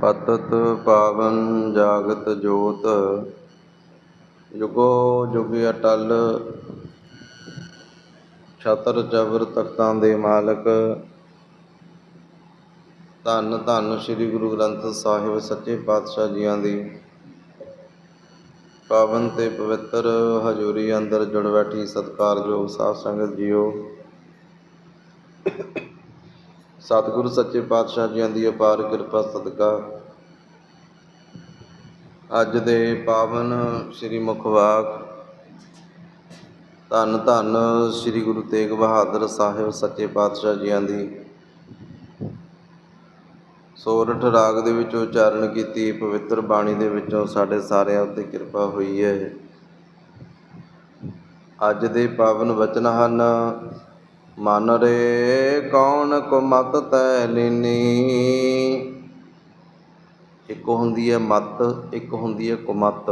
ਪਤਤ ਪਾਵਨ ਜਾਗਤ ਜੋਤ, ਜੁਗੋ ਜੁਗ ਅਟਲ, ਛਤਰ ਜਬਰ ਤਖਤਾਂ ਦੇ ਮਾਲਕ, ਧੰਨ ਧੰਨ ਸ੍ਰੀ ਗੁਰੂ ਗ੍ਰੰਥ ਸਾਹਿਬ ਸੱਚੇ ਪਾਤਸ਼ਾਹ ਜੀਆਂ ਦੀ। ਪਾਵਨ ਤੇ ਪਵਿੱਤਰ ਹਜ਼ੂਰੀ ਅੰਦਰ ਜੁੜ ਬੈਠੀ ਸਤਿਕਾਰਯੋਗ ਸਾਧ ਸੰਗਤ ਜੀਓ। ਸਤਿਗੁਰੂ ਸੱਚੇ ਪਾਤਸ਼ਾਹ ਜੀਆਂ ਦੀ ਅਪਾਰ ਕਿਰਪਾ, ਸਦਕਾ। ਅੱਜ ਦੇ ਪਾਵਨ ਸ੍ਰੀ ਮੁਖਵਾਕ ਧੰਨ ਧੰਨ ਸ੍ਰੀ ਗੁਰੂ ਤੇਗ ਬਹਾਦਰ ਸਾਹਿਬ ਸੱਚੇ ਪਾਤਸ਼ਾਹ ਜੀਆਂ ਦੀ। ਸੋਰਠ ਰਾਗ ਦੇ ਵਿੱਚ ਉਚਾਰਨ ਕੀਤੀ, ਪਵਿੱਤਰ ਬਾਣੀ ਦੇ ਵਿੱਚੋਂ ਸਾਡੇ ਸਾਰਿਆਂ ਉੱਤੇ ਕਿਰਪਾ ਹੋਈ ਹੈ। ਅੱਜ ਦੇ ਪਾਵਨ ਵਚਨ ਹਨ ਮਨ ਰੇ ਕੌਣ ਕੋ ਤੈ ਲੀਨੀ ਇੱਕ ਹੁੰਦੀ ਹੈ ਮਤ, ਇੱਕ ਹੁੰਦੀ ਹੈ ਕੁਮਤ।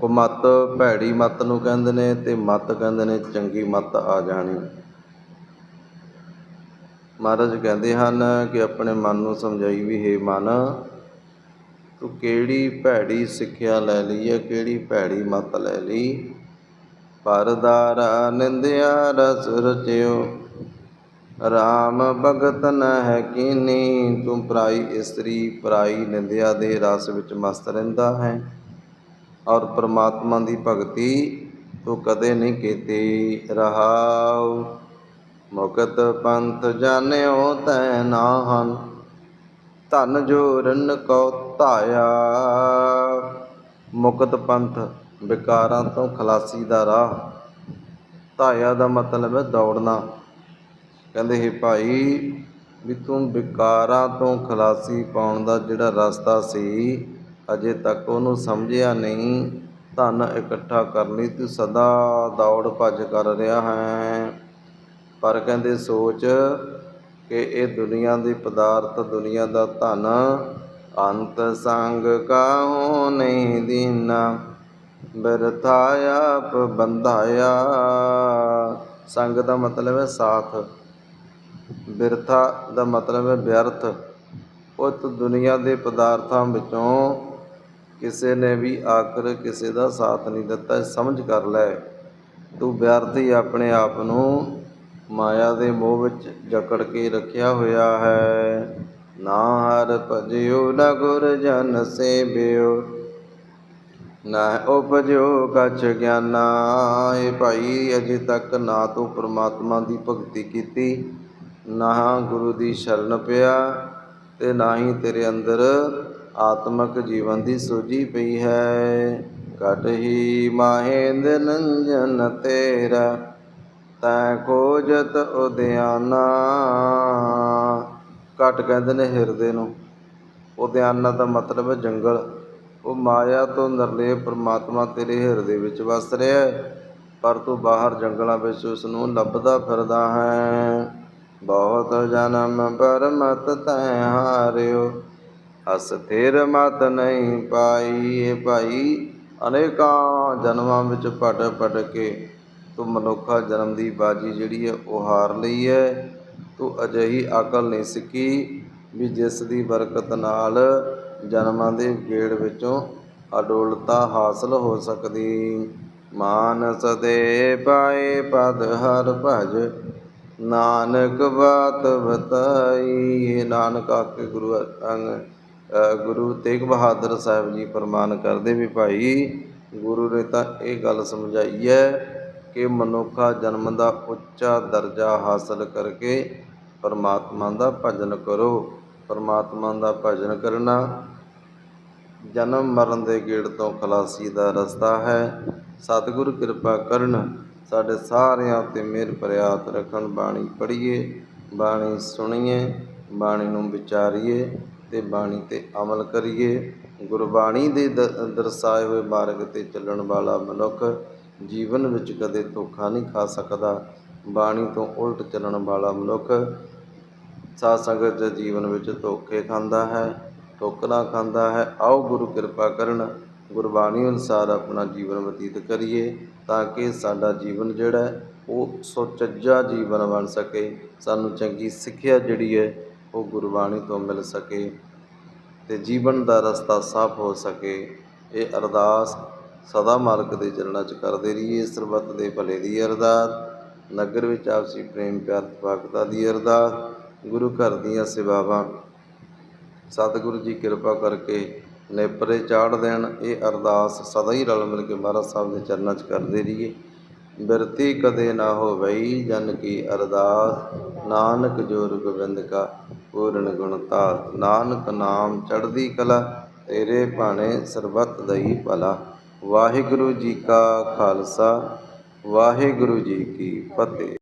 ਕੁਮਤ ਭੈੜੀ ਮਤ ਨੂੰ ਕਹਿੰਦੇ ਨੇ ਤੇ ਮਤ ਕਹਿੰਦੇ ਨੇ ਚੰਗੀ ਮਤ ਆ ਜਾਣੀ। ਮਹਾਰਾਜ ਕਹਿੰਦੇ ਹਨ ਕਿ ਆਪਣੇ ਮਨ ਨੂੰ ਸਮਝਾਈ ਵੀ, ਹੈ ਮਨ, ਤੂੰ ਕਿਹੜੀ ਭੈੜੀ ਸਿੱਖਿਆ ਲੈ ਲਈ ਹੈ, ਕਿਹੜੀ ਭੈੜੀ ਮਤ ਲੈ ਲਈ? ਪਰਦਾਰਾ ਨਿੰਦਿਆ ਰਸ ਰਚਿਓ। ਰਾਮ ਭਗਤ ਨ ਕੀਨੀ, ਤੂੰ ਪਰਾਈ ਇਸਤਰੀ, ਪਰਾਈ ਨਿੰਦਿਆ ਦੇ ਰਸ ਵਿੱਚ ਮਸਤ ਰਹਿੰਦਾ ਹੈ। ਔਰ ਪ੍ਰਮਾਤਮਾ ਦੀ ਭਗਤੀ ਤੂੰ ਕਦੇ ਨਹੀਂ ਕੀਤੀ ਰਹਾਉ। ਮੁਕਤ ਪੰਥ ਜਾਣਿਓ ਤੈ ਨਾਹਨ, ਧਨ ਜੋਰਨ ਕੋ ਧਾਇਆ। ਮੁਕਤ ਪੰਥ ਵਿਕਾਰਾਂ ਤੋਂ ਖਲਾਸੀ ਦਾ ਰਾਹ। ਧਾਇਆ ਦਾ ਮਤਲਬ ਹੈ ਦੌੜਨਾ। ਕਹਿੰਦੇ, ਹੈ ਭਾਈ, ਵੀ ਤੂੰ ਵਿਕਾਰਾਂ ਤੋਂ ਖਲਾਸੀ ਪਾਉਣ ਦਾ ਜਿਹੜਾ ਰਸਤਾ ਸੀ, ਅਜੇ ਤੱਕ ਉਹਨੂੰ ਸਮਝਿਆ ਨਹੀਂ। ਧਨ ਇਕੱਠਾ ਕਰਨ ਲਈ, ਤੂੰ ਸਦਾ ਦੌੜ ਭੱਜ ਕਰ ਰਿਹਾ ਹੈ। ਪਰ ਕਹਿੰਦੇ, ਸੋਚ ਕਿ ਇਹ ਦੁਨੀਆ ਦੇ ਪਦਾਰਥ, ਦੁਨੀਆ ਦਾ ਧਨ ਅੰਤ ਸੰਗ ਕਾਹੂ ਨਹੀਂ ਦੀਨਾ। ਬਿਰਥਾ ਆਪ ਬੰਧਾਇਆ ਸੰਗ ਦਾ ਮਤਲਬ ਹੈ ਸਾਥ। ਬਿਰਥਾ ਦਾ ਮਤਲਬ ਹੈ ਵਿਅਰਥ। ਉਹ ਦੁਨੀਆ ਦੇ ਪਦਾਰਥਾਂ ਵਿੱਚੋਂ ਕਿਸੇ ਨੇ ਵੀ ਆਖਰ ਕਿਸੇ ਦਾ ਸਾਥ ਨਹੀਂ ਦਿੱਤਾ ਸਮਝ ਕਰ ਲੈ। ਤੂੰ ਵਿਅਰਥ ਹੀ ਆਪਣੇ ਆਪ ਨੂੰ ਮਾਇਆ ਦੇ ਮੋਹ ਵਿੱਚ ਜਕੜ ਕੇ ਰੱਖਿਆ ਹੋਇਆ ਹੈ। ਨਾ ਹਰ ਭਜਿਓ, ਨਾ ਗੁਰ ਜਨ ਸੇਵਿਓ। ਨਾ ਉਪਜੋ ਕਛ ਗਿਆਨਾ। ਇਹ ਭਾਈ ਅਜੇ ਤੱਕ ਨਾ ਤੂੰ ਪ੍ਰਮਾਤਮਾ ਦੀ ਭਗਤੀ ਕੀਤੀ, ਨਾ ਗੁਰੂ ਦੀ ਸ਼ਰਨ ਪਿਆ ਤੇ ਨਾ ਹੀ ਤੇਰੇ ਅੰਦਰ ਆਤਮਿਕ ਜੀਵਨ ਦੀ ਸੋਝੀ ਪਈ ਹੈ। ਘਟ ਹੀ ਮਾਹੇਂਦ ਨੰਜਨ ਤੇਰਾ, ਤੈ ਖੋਜਤ ਉਦਿਆਨਾ। ਘਟ ਕਹਿੰਦੇ ਨੇ ਹਿਰਦੇ ਨੂੰ। ਉਦਿਆਨਾ ਦਾ ਮਤਲਬ ਹੈ ਜੰਗਲ। ਉਹ ਮਾਇਆ ਤੋਂ ਨਰਲੇ ਪਰਮਾਤਮਾ ਤੇਰੇ ਹਿਰਦੇ ਵਿੱਚ ਵਸ ਰਿਹਾ ਹੈ, ਪਰ ਤੂੰ ਬਾਹਰ ਜੰਗਲਾਂ ਵਿੱਚ ਉਸ ਨੂੰ ਲੱਭਦਾ ਫਿਰਦਾ ਹੈ। ਬਹੁਤ ਜਨਮ ਪਰ ਮਤ ਤੈ ਹਾਰਿਓ ਅਸਥਿਰ ਮਤ ਨਹੀਂ ਪਾਈ ਏ ਭਾਈ। ਅਨੇਕਾਂ ਜਨਮਾਂ ਵਿੱਚ ਪੜ ਪੜ ਕੇ ਤੂੰ ਮਨੁੱਖਾ ਜਨਮ ਦੀ ਬਾਜੀ ਜਿਹੜੀ ਹੈ ਉਹ ਹਾਰ ਲਈ ਹੈ। ਤੂੰ ਅਜਿਹੀ ਅਕਲ ਨਹੀਂ ਸਿੱਖੀ ਵੀ ਜਿਸ ਦੀ ਬਰਕਤ ਨਾਲ ਜਨਮਾਂ ਦੇ ਗੇੜ ਵਿੱਚੋਂ ਅਡੋਲਤਾ ਹਾਸਲ ਹੋ ਸਕਦੀ। ਮਾਨਸ ਦੇ ਪਾਏ ਪਦ ਹਰ ਭਜ, ਨਾਨਕ ਬਾਤ ਬਤਾਈ। ਨਾਨਕ ਆਕੇ ਗੁਰੂ ਅੰਗ ਗੁਰੂ ਤੇਗ ਬਹਾਦਰ ਸਾਹਿਬ ਜੀ ਫਰਮਾਨ ਕਰਦੇ ਵੀ ਭਾਈ, ਗੁਰੂ ਨੇ ਤਾਂ ਇਹ ਗੱਲ ਸਮਝਾਈ ਹੈ ਕਿ ਮਨੁੱਖਾ ਜਨਮ ਦਾ ਉੱਚਾ ਦਰਜਾ ਹਾਸਲ ਕਰਕੇ ਪਰਮਾਤਮਾ ਦਾ ਭਜਨ ਕਰੋ। ਪਰਮਾਤਮਾ ਦਾ ਭਜਨ ਕਰਨਾ ਜਨਮ ਮਰਨ ਦੇ ਗੇੜ ਤੋਂ ਖਲਾਸੀ ਦਾ ਰਸਤਾ ਹੈ। ਸਤਿਗੁਰ ਕਿਰਪਾ ਕਰਨ ਸਾਡੇ ਸਾਰਿਆਂ ਤੇ ਮਿਹਰ ਪ੍ਰਿਆਤ ਰੱਖਣ, ਬਾਣੀ ਪੜ੍ਹੀਏ, ਬਾਣੀ ਸੁਣੀਏ, ਬਾਣੀ ਨੂੰ ਵਿਚਾਰੀਏ ਤੇ ਬਾਣੀ ਤੇ ਅਮਲ ਕਰੀਏ। ਗੁਰਬਾਣੀ ਦੇ ਦ- ਦਰਸਾਏ ਹੋਏ ਮਾਰਗ ਤੇ ਚੱਲਣ ਵਾਲਾ ਮਨੁੱਖ ਜੀਵਨ ਵਿੱਚ ਕਦੇ ਧੋਖਾ ਨਹੀਂ ਖਾ ਸਕਦਾ। ਬਾਣੀ ਤੋਂ ਉਲਟ ਚੱਲਣ ਵਾਲਾ ਮਨੁੱਖ ਸਾਧ ਸੰਗਤ ਦੇ ਜੀਵਨ ਵਿੱਚ ਧੋਖੇ ਖਾਂਦਾ ਹੈ। ਠੋਕਰਾਂ ਖਾਂਦਾ ਹੈ। ਆਓ ਗੁਰੂ ਕਿਰਪਾ ਕਰਨ ਗੁਰਬਾਣੀ ਅਨੁਸਾਰ ਆਪਣਾ ਜੀਵਨ ਬਤੀਤ ਕਰੀਏ ਤਾਂ ਕਿ ਸਾਡਾ ਜੀਵਨ ਜਿਹੜਾ ਉਹ ਸੁਚੱਜਾ ਜੀਵਨ ਬਣ ਸਕੇ। ਸਾਨੂੰ ਚੰਗੀ ਸਿੱਖਿਆ ਜਿਹੜੀ ਹੈ, ਉਹ ਗੁਰਬਾਣੀ ਤੋਂ ਮਿਲ ਸਕੇ ਤੇ ਜੀਵਨ ਦਾ ਰਸਤਾ ਸਾਫ਼ ਹੋ ਸਕੇ। ਇਹ ਅਰਦਾਸ ਸਦਾ ਮਾਲਕ ਦੇ ਚਰਨਾਂ 'ਚ ਕਰਦੇ ਰਹੀਏ। ਸਰਬੱਤ ਦੇ ਭਲੇ ਦੀ ਅਰਦਾਸ, ਨਗਰ ਵਿੱਚ ਆਪਸੀ ਪ੍ਰੇਮ ਪਿਆਰ ਭਗਤਾ ਦੀ ਅਰਦਾਸ, ਗੁਰੂ ਘਰ ਦੀਆਂ ਸੇਵਾਵਾਂ ਸਤਿਗੁਰੂ ਜੀ ਕਿਰਪਾ ਕਰਕੇ ਨੇਪਰੇ ਚਾੜ ਦੇਣ। ਇਹ ਅਰਦਾਸ ਸਦਾ ਹੀ ਰਲ ਮਿਲ ਕੇ ਮਹਾਰਾਜ ਸਾਹਿਬ ਦੇ ਚਰਨਾਂ 'ਚ ਕਰਦੇ ਰਹੀਏ। ਬਿਰਤੀ ਕਦੇ ਨਾ ਹੋਵਈ ਜਨ ਕੀ ਅਰਦਾਸ। ਨਾਨਕ ਜੋਰ ਗੋਬਿੰਦ ਕਾ ਪੂਰਨ ਗੁਣਤਾ ਨਾਨਕ ਨਾਮ ਚੜ੍ਹਦੀ ਕਲਾ, ਤੇਰੇ ਭਾਣੇ ਸਰਬੱਤ ਦਈ ਭਲਾ। ਵਾਹਿਗੁਰੂ ਜੀ ਕਾ ਖਾਲਸਾ, ਵਾਹਿਗੁਰੂ ਜੀ ਕੀ ਫਤਿਹ।